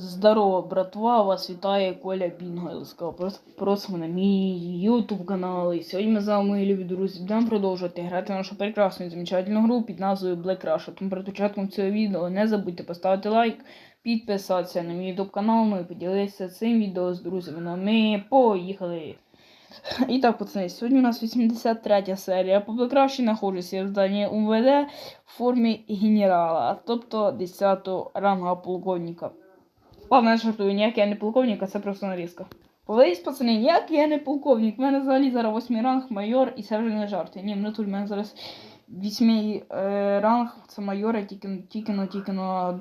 Здорово, братва, вас вітає Коля Бінго. Просимо на мій YouTube канал. І сьогодні ми з вами, мої любі друзі, будемо продовжувати грати нашу прекрасну і замечательну гру під назвою Black Rush. Тому перед початком цього відео не забудьте поставити лайк, підписатися на мій YouTube канал, ну і поділитися цим відео з друзями. Ну ми поїхали. І так, пацани, сьогодні у нас 83 серія. По Rush знаходжуся я в зданні УМВД в формі генерала, тобто 10 ранга полковника. Ладно, я жартую, ніяк я не полковник, а це просто нарізка. Повелись, пацани, ніяк я не полковник. У мене взагалі зараз восьмий ранг майор, і це вже не жарти. Ні, в натурі в мене зараз вісьмий е, ранг, це майора, тільки, тільки, тільки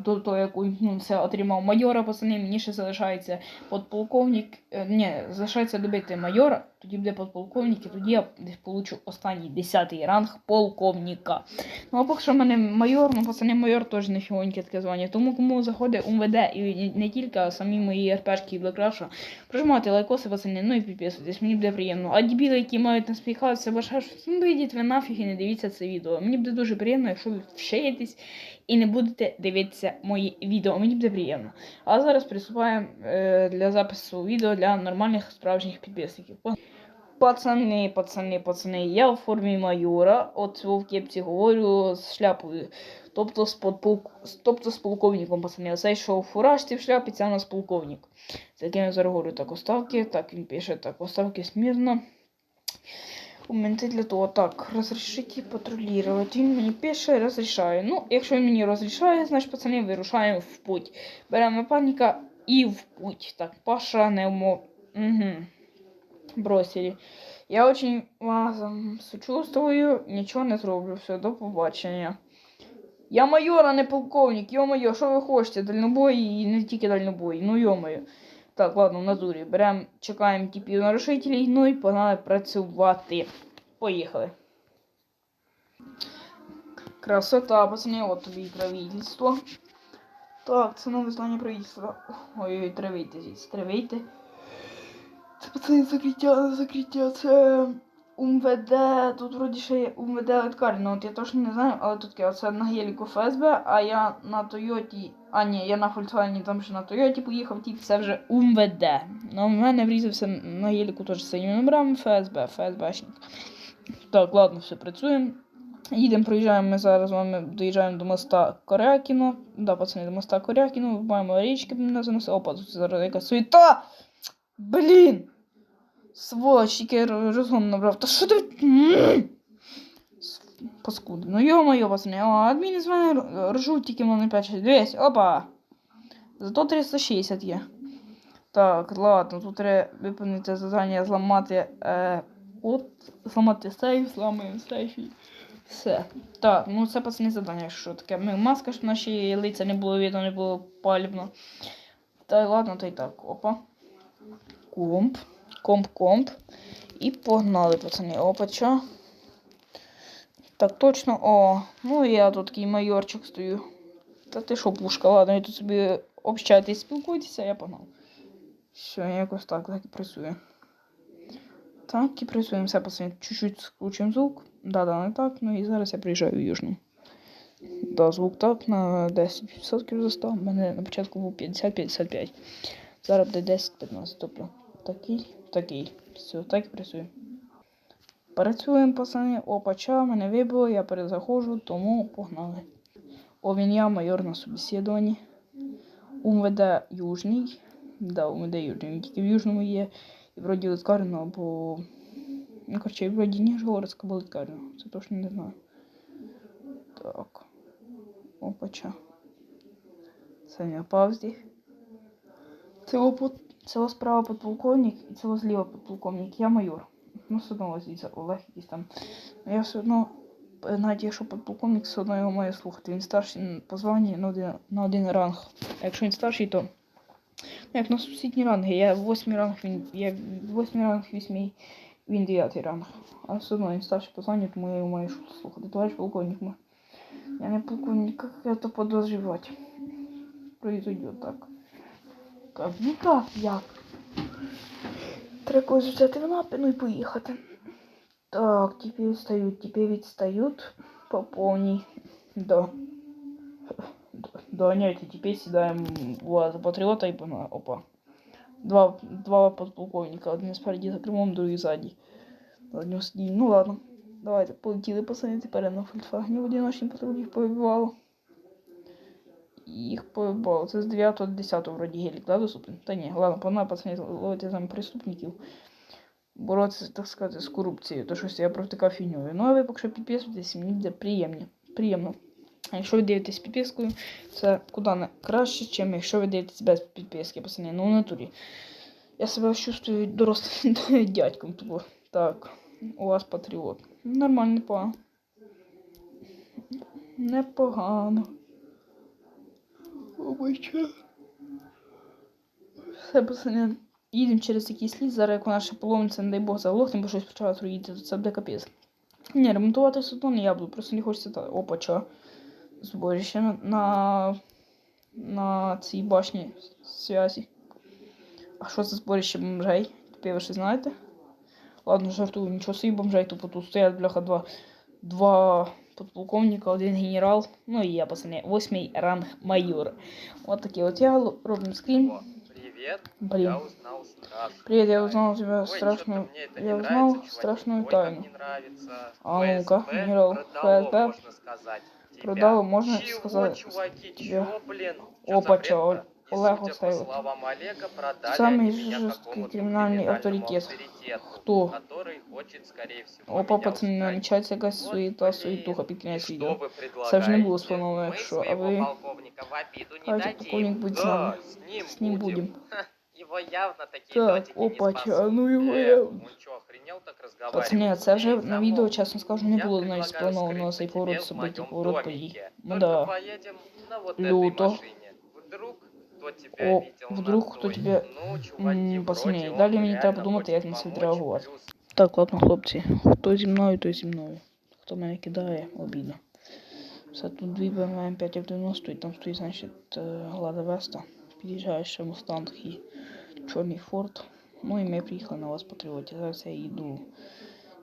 до того, як увімкнувся, отримав майора, пацани, мені ще залишається подполковник. Е, ні, залишається добити майора, тоді буде подполковник, і тоді я десь получу останній десятий ранг полковника. Ну, а поки що в мене майор, ну пацани, майор теж не фігоньке таке звання. Тому кому заходить УМВД і не тільки, а самі мої РПшки і Блекраша, прожимайте лайкоси, пацани, ну і підписуйтесь, мені буде приємно. А дебіли, які мають насміхатися, бажаю, ну вийдіть ви нафіг і не дивіться це відео. Мені буде дуже приємно, якщо ви вшиєтесь і не будете дивитися мої відео. Мені буде приємно. А зараз приступаємо е, для запису відео для нормальних справжніх підписників. Пацани, пацани, пацани, я в формі майора, от в кепці говорю з шляпою. Тобто з, подполк... тобто з полковником, пацани. Оцей, що в фуражці в шляпі, це у нас полковник. З яким я зараз говорю так оставки, так він пише, так, оставки смірно. Мене для того, так, розрішите патрулювати. Він мені пише, розрішає. Ну, якщо він мені розрішає, значить, пацани, вирушаємо в путь. Беремо паніка і в путь. Так, Паша не умов. Угу бросили. Я очень вам сочувствую, нічого не зроблю. Все, до побачення. Я майор, а не полковник. Йо-моє, що ви хочете? Дальнобой і не тільки дальнобой. Ну йо-моє. Так, ладно, в натурі. Беремо, чекаємо типів нарушителей, ну і погнали працювати. Поїхали. Красота, пацани, от тобі і правительство. Так, це нове здання правительства. Ой-ой, травійте звідси, травійте. Це пацани закриття, закриття, це УМВД, тут вроді ще є УМВД лікарня, от я точно не знаю, але тут оце на геліку ФСБ, а я на Тойоті, а ні, я на Volkswagen там ще на Тойоті поїхав, ті, це вже УМВД. Ну, в мене врізався на геліку теж синім номерами ФСБ, ФСБшник. Так, ладно, все, працюємо. Їдемо, проїжджаємо, ми зараз з вами доїжджаємо до моста Корякіно. Да, пацани, до моста Корякіно, маємо річки, мене занесе. Опа, тут зараз якась суєта! Блін! Сволоч, тільки розгон набрав. Та що ти. Паскуди. Ну йо-моє, пацани. О, адміни з мене ржуть тільки в мене 5 Дивись, опа! Зато 360 є. Так, ладно, тут треба виповнити завдання зламати. Е, от, зламати сейф, зламаємо сейф все. Так, ну це пацани завдання, якщо що таке. Ми маска, щоб наші лиця не було видно, не було палібно. Та ладно, то й так. Опа комп, комп, комп. І погнали, пацани. Опача. Так, точно. О, ну я тут такий майорчик стою. Та ти що, пушка, ладно, я тут собі общайтесь, спілкуйтеся, я погнав. Все, якось так, так і працює. Так, і працюємо. Все, пацани, чуть-чуть скручуємо звук. Да-да, не так. Ну і зараз я приїжджаю в Южну. Да, звук так, на 10% застав. У мене на початку був 50-55. Зараз буде 10-15, тобто такий, такий. Все, так і працює. Працюємо, пацани. Опача, мене вибило, я перезаходжу, тому погнали. О, він я, майор на собеседуванні. УМВД Южний. Да, УМВД Южний. Він тільки в Южному є. І вроді литкарно, або. Ну, короче, вроді Ніжгородська, або литкарно. Це точно не знаю. Так. Опача. Це не павзі. Це опут. Це справа подполковник і це зліва подполковник. Я майор. Ну, все одно звідси Олег якийсь там. Ну, Я все одно, е, навіть якщо подполковник, все одно його має слухати. Він старший по званні на один, на один ранг. А якщо він старший, то. Ну, як на сусідні ранги. Я восьмий ранг, він. Я восьмий ранг, вісьмий, він дев'ятий ранг. А все одно він старший по званню, тому я його маю слухати. Товариш полковник мой. Я не полковник, як это подозревать? Произойдет так. Так, ніяк як. Треба когось взяти в лапи, ну і поїхати. Так, теперь відстають, теперь відстають по повній. Да. Доганяйте, теперь сідаємо за патріота і пона. Опа. Два, два подполковника, один спереді за кермом, другий ззаді. Ну ладно. Давайте, полетіли пацани, тепер на фольфагні в одиночній патрулі їх Їх повибивало. Це з 9 до 10 вроді гелік, да, доступний? Та ні, ладно, погнали, пацани, ловити там преступників. Боротися, так сказати, з корупцією, то щось я провтикав фігньою. Ну а ви поки що підписуйтесь, мені буде приємно. приємно. А якщо ви дивитесь підпискою, це куди не краще, ніж якщо ви дивитесь без підписки, пацани. Ну в натурі. Я себе чувствую дорослим дядьком. Тупо. Так, у вас патріот. Нормально, непогано. Непогано. Обича. Все, пацани. Їдемо через якийсь ліс, зараз як вона ще поломиться, не дай Бог заглохне, бо щось почала труїти, то це буде капець. Ні, ремонтувати все одно не я буду, просто не хочеться та. Опа, чо? Зборище на, на, на цій башні зв'язі. А що це зборище бомжей? Тепер ви ще знаєте? Ладно, жартую, нічого собі бомжей, тупо тут стоять, бляха, два, два подполковника, один генерал, ну і я, пацани, восьмий ранг майор. От такий от я роблю скрін. Привет. Блин. Я узнал страшную Привет, я узнал у тебя Ой, страшную... Я узнал нравится, страшную Ой, тайну. А ну-ка, генерал ФСБ можно сказать, тебя. продало, можно Чего, сказать, чуваки, тебя. чего, блин? Опа, чё? И Олег судя по Усаев. словам Олега, продали Самый они меня жесткий какому-то криминальный криминальному авторитет. авторитету, Кто? Который хочет, скорее всего, Опа, меня пацани, устранить. намічається якась Вот, суєта, блин. суетуха під И кінець что відео. вы Це ж не було предлагаете? сплановано, Мы якщо, а своего ви полковника в обиду не Давайте, дадим. полковник будет с да, нами. с ним, С ним будем. будем. Ха, Его явно такие Так, дотики не опа, чё, спасут. а ну его Э, я- Он что, охренел так разговаривать? Пацани, це вже Эй, на замолк. відео, чесно скажу, не Я було навіть предлагаю сплановано скрыться цей тебе поворот в событий, моем поворот домике. подій. Ну Только да. поедем на вот Люто. О, вдруг кто тебе- он далі мені треба подумати, як хочет на це відреагувати. Так, ладно, хлопці. Хто зі мною, той зі мною. Хто мене кидає, обідно. Все, тут дві BMW М5 F90 і там стоїть, значить, е, Лада Веста. Під'їжджає ще Мустанг і Чорний Форд. Ну і ми приїхали на вас патріоті. Зараз я їду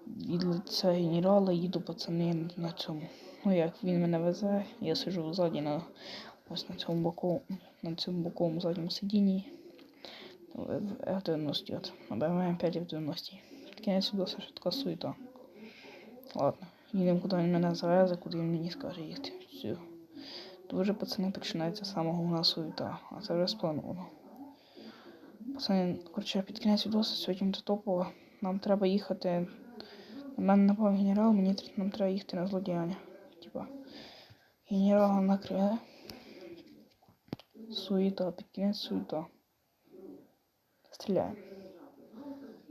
від лиця генерала, їду пацани на цьому. Ну як він мене везе, я сиджу ззаді на ось на цьому боку, на цьому боковому задньому сидінні. В F90 от, на BMW М5 F90. Кінець відоса, що така суета. Ладно, їдемо куди він мене завезе, куди він мені скаже їхати. Все. Дуже пацани починається самого у нас суета, а це вже сплановано. Пацани, коротше, під кінець відоса сьогодні до топово. Нам треба їхати. На мене напав генерал, мені нам треба їхати на злодіяння. Типа. Генерала накрили. Суета, під кінець суета. Стріляємо.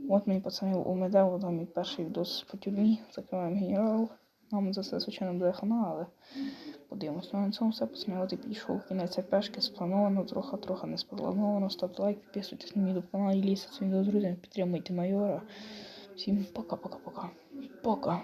От мені пацани у медево там і перший відос по тюрмі. Закриваємо генерал. Нам за це, звичайно, буде хана, але подивимось. Ну, на цьому все пацани. От і підійшов кінець пешки сплановано, трохи трохи не сплановано. Ставте лайк, підписуйтесь на мій канал і лісі своїм друзям, підтримуйте майора. Всім пока-пока-пока. Пока.